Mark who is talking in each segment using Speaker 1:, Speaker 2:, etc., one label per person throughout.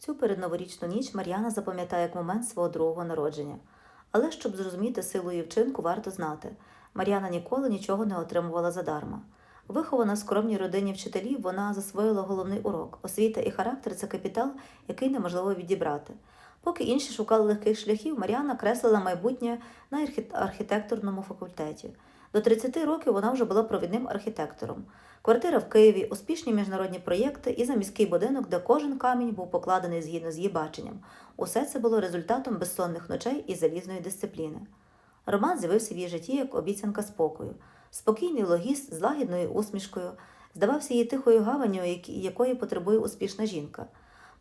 Speaker 1: Цю передноворічну ніч Мар'яна запам'ятає як момент свого другого народження. Але щоб зрозуміти силу її вчинку, варто знати Мар'яна ніколи нічого не отримувала задарма. Вихована в скромній родині вчителів, вона засвоїла головний урок. Освіта і характер це капітал, який неможливо відібрати. Поки інші шукали легких шляхів, Мар'яна креслила майбутнє на архі- архітектурному факультеті. До 30 років вона вже була провідним архітектором. Квартира в Києві, успішні міжнародні проєкти і заміський будинок, де кожен камінь був покладений згідно з її баченням. Усе це було результатом безсонних ночей і залізної дисципліни. Роман з'явився в її житті як обіцянка спокою. Спокійний логіст з лагідною усмішкою, здавався їй тихою гаванню, якої потребує успішна жінка.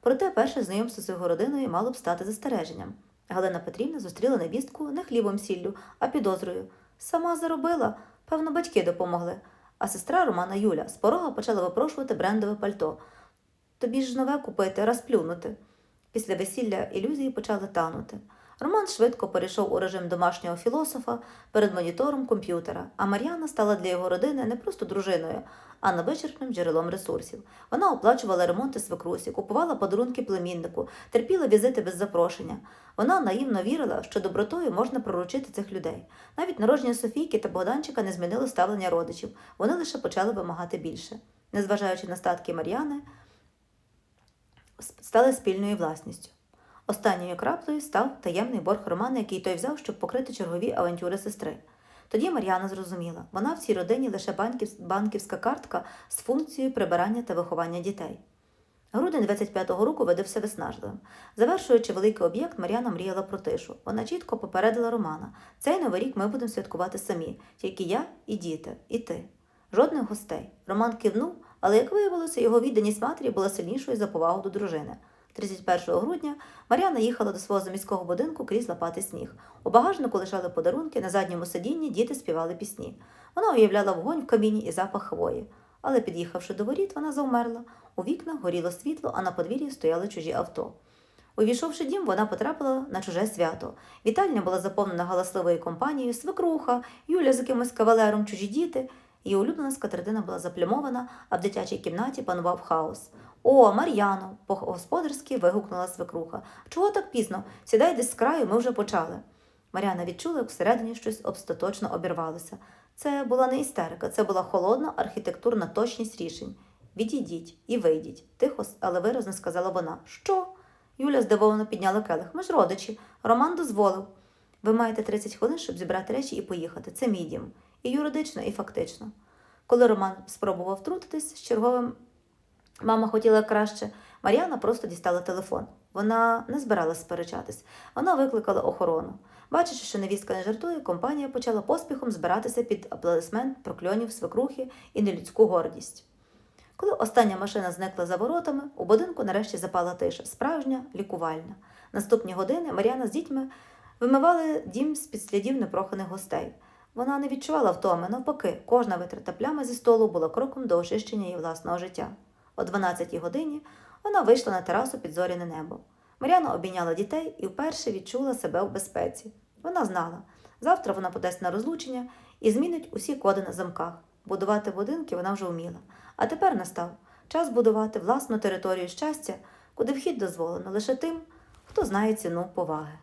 Speaker 1: Проте перше знайомство з його родиною мало б стати застереженням. Галина Петрівна зустріла невістку не хлібом сіллю, а підозрою. Сама заробила, певно, батьки допомогли. А сестра Романа Юля з порога почала випрошувати брендове пальто. Тобі ж нове купити, розплюнути. Після весілля ілюзії почали танути. Роман швидко перейшов у режим домашнього філософа перед монітором комп'ютера, а Мар'яна стала для його родини не просто дружиною, а невичерпним джерелом ресурсів. Вона оплачувала ремонти свекрусі, купувала подарунки племіннику, терпіла візити без запрошення. Вона наївно вірила, що добротою можна проручити цих людей. Навіть народження Софійки та Богданчика не змінило ставлення родичів, вони лише почали вимагати більше. Незважаючи на статки Мар'яни, стали спільною власністю. Останньою краплею став таємний борг Романа, який той взяв, щоб покрити чергові авантюри сестри. Тоді Мар'яна зрозуміла, вона в цій родині лише банківська картка з функцією прибирання та виховання дітей. Грудень 25-го року видався виснажливим. Завершуючи великий об'єкт, Мар'яна мріяла про тишу. Вона чітко попередила Романа: цей новий рік ми будемо святкувати самі, тільки я і діти, і ти. Жодних гостей. Роман кивнув, але, як виявилося, його відданість матері була сильнішою за повагу до дружини. 31 грудня Мар'яна їхала до свого заміського будинку крізь лопати сніг. У багажнику лежали подарунки, на задньому сидінні діти співали пісні. Вона уявляла вогонь в каміні і запах хвої. Але, під'їхавши до воріт, вона завмерла. У вікнах горіло світло, а на подвір'ї стояли чужі авто. Увійшовши дім, вона потрапила на чуже свято. Вітальня була заповнена галасливою компанією, свекруха, Юля з якимось кавалером, чужі діти. Її улюблена скатертина була заплямована, а в дитячій кімнаті панував хаос. О, Мар'яно, по-господарськи вигукнула свекруха. Чого так пізно? Сідай десь з краю, ми вже почали. Мар'яна відчула, як всередині щось остаточно обірвалося. Це була не істерика, це була холодна архітектурна точність рішень. Відійдіть і вийдіть, тихо, але виразно сказала вона. Що? Юля здивовано підняла келих. Ми ж родичі. Роман дозволив. Ви маєте 30 хвилин, щоб зібрати речі і поїхати. Це мій дім. І юридично, і фактично. Коли Роман спробував втрутитись з черговим Мама хотіла краще. Мар'яна просто дістала телефон. Вона не збиралась сперечатись. Вона викликала охорону. Бачачи, що невістка не жартує, компанія почала поспіхом збиратися під аплодисмент прокльонів свекрухи і нелюдську гордість. Коли остання машина зникла за воротами, у будинку нарешті запала тиша, справжня, лікувальна. Наступні години Мар'яна з дітьми вимивали дім з під слідів непроханих гостей. Вона не відчувала втоми, навпаки, кожна витрата плями зі столу була кроком до очищення її власного життя. О 12-й годині вона вийшла на терасу під зоряне небо. Мар'яна обійняла дітей і вперше відчула себе в безпеці. Вона знала, завтра вона подасть на розлучення і змінить усі коди на замках. Будувати будинки вона вже вміла. А тепер настав час будувати власну територію щастя, куди вхід дозволено лише тим, хто знає ціну поваги.